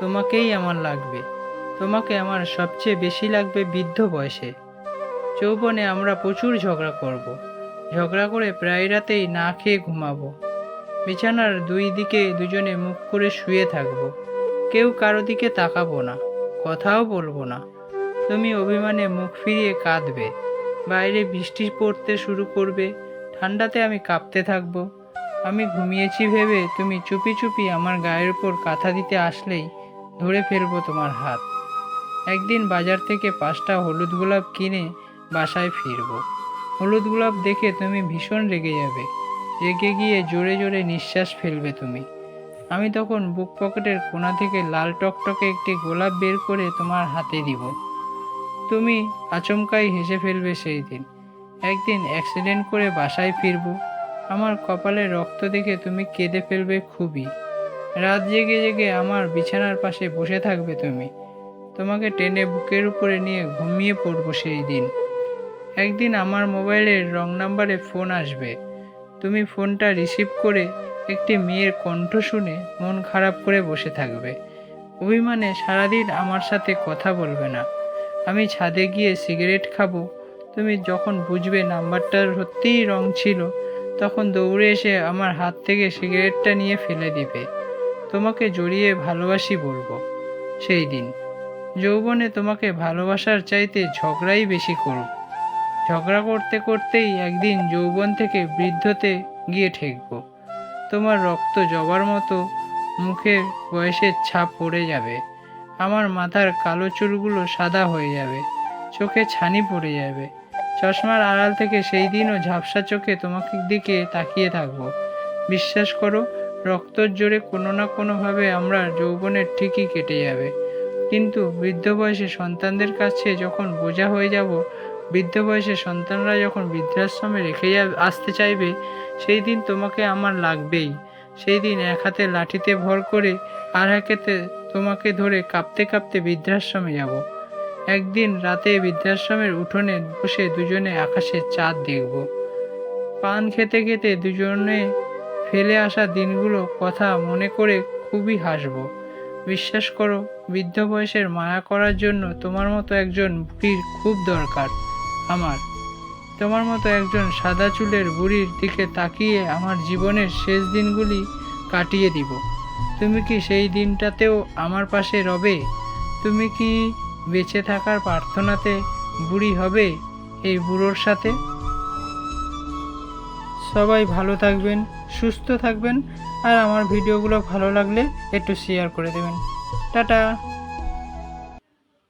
তোমাকেই আমার লাগবে। তোমাকে আমার সবচেয়ে বেশি লাগবে বৃদ্ধ বয়সে। যৌবনে আমরা প্রচুর ঝগড়া করব। ঝগড়া করে প্রায় রাতেই না খেয়ে ঘুমাবো। বিছানার দুই দিকে দুজনে মুখ করে শুয়ে থাকব। কেউ কারও দিকে তাকাবো না, কথাও বলব না। তুমি অভিমানে মুখ ফিরিয়ে কাঁদবে। বাইরে বৃষ্টি পড়তে শুরু করবে। ঠান্ডাতে আমি কাঁপতে থাকব। আমি ঘুমিয়েছি ভেবে তুমি চুপি চুপি আমার গায়ের উপর কাঁথা দিতে আসলেই ধরে ফেলব তোমার হাত। একদিন বাজার থেকে পাঁচটা হলুদ গোলাপ কিনে বাসায় ফিরবো। হলুদ গোলাপ দেখে তুমি ভীষণ রেগে যাবে। রেগে গিয়ে জোরে জোরে নিঃশ্বাস ফেলবে তুমি। আমি তখন বুক পকেটের কোণা থেকে লাল টকটকে একটি গোলাপ বের করে তোমার হাতে দিব। তুমি আচমকাই হেসে ফেলবে সেই দিন। একদিন অ্যাক্সিডেন্ট করে বাসায় ফিরবো। আমার কপালে রক্ত দেখে তুমি কেঁদে ফেলবে খুবই। রাত জেগে জেগে আমার বিছানার পাশে বসে থাকবে তুমি। তোমাকে টেনে বুকের উপরে নিয়ে ঘুমিয়ে পড়ব সেই দিন। একদিন আমার মোবাইলের রং নাম্বারে ফোন আসবে। তুমি ফোনটা রিসিভ করে একটি মেয়ের কণ্ঠ শুনে মন খারাপ করে বসে থাকবে। অভিমানে সারাদিন আমার সাথে কথা বলবে না। আমি ছাদে গিয়ে সিগারেট খাব। তুমি যখন বুঝবে নাম্বারটার সত্যিই রং ছিল, তখন দৌড়ে এসে আমার হাত থেকে সিগারেটটা নিয়ে ফেলে দিবে। তোমাকে জড়িয়ে ভালোবাসি বলব। সেই দিন। যৌবনে তোমাকে ভালোবাসার চাইতে ঝগড়াই বেশি করব ঝগড়া করতে করতেই একদিন যৌবন থেকে বৃদ্ধতে গিয়ে ঠেকব। তোমার রক্ত জবার মতো মুখের বয়সের ছাপ পড়ে যাবে। আমার মাথার কালো চুলগুলো সাদা হয়ে যাবে। চোখে ছানি পড়ে যাবে। চশমার আড়াল থেকে সেই দিনও ঝাপসা চোখে তোমাকে দিকে তাকিয়ে থাকব। বিশ্বাস করো রক্তর জোরে কোনো না কোনোভাবে আমরা যৌবনের ঠিকই কেটে যাবে। কিন্তু বৃদ্ধ বয়সে সন্তানদের কাছে যখন বোঝা হয়ে যাব, বৃদ্ধ বয়সে সন্তানরা যখন বৃদ্ধাশ্রমে রেখে যা, আসতে চাইবে, সেই দিন তোমাকে আমার লাগবেই। সেই দিন এক হাতে লাঠিতে ভর করে আর হাতে তোমাকে ধরে কাঁপতে কাঁপতে বৃদ্ধাশ্রমে যাব। একদিন রাতে বৃদ্ধাশ্রমের উঠোনে বসে দুজনে আকাশের চাঁদ দেখব। পান খেতে খেতে দুজনে ফেলে আসা দিনগুলো কথা মনে করে খুবই হাসব। বিশ্বাস করো, বৃদ্ধ বয়সের মায়া করার জন্য তোমার মতো একজন বুড়ির খুব দরকার, আমার। তোমার মতো একজন সাদা চুলের বুড়ির দিকে তাকিয়ে আমার জীবনের শেষ দিনগুলি কাটিয়ে দিব। তুমি কি সেই দিনটাতেও আমার পাশে রবে? তুমি কি বেঁচে থাকার প্রার্থনাতে বুড়ি হবে এই বুড়োর সাথে? সবাই ভালো থাকবেন। সুস্থ থাকবেন আর আমার ভিডিওগুলো ভালো লাগলে একটু শেয়ার করে দেবেন। টাটা!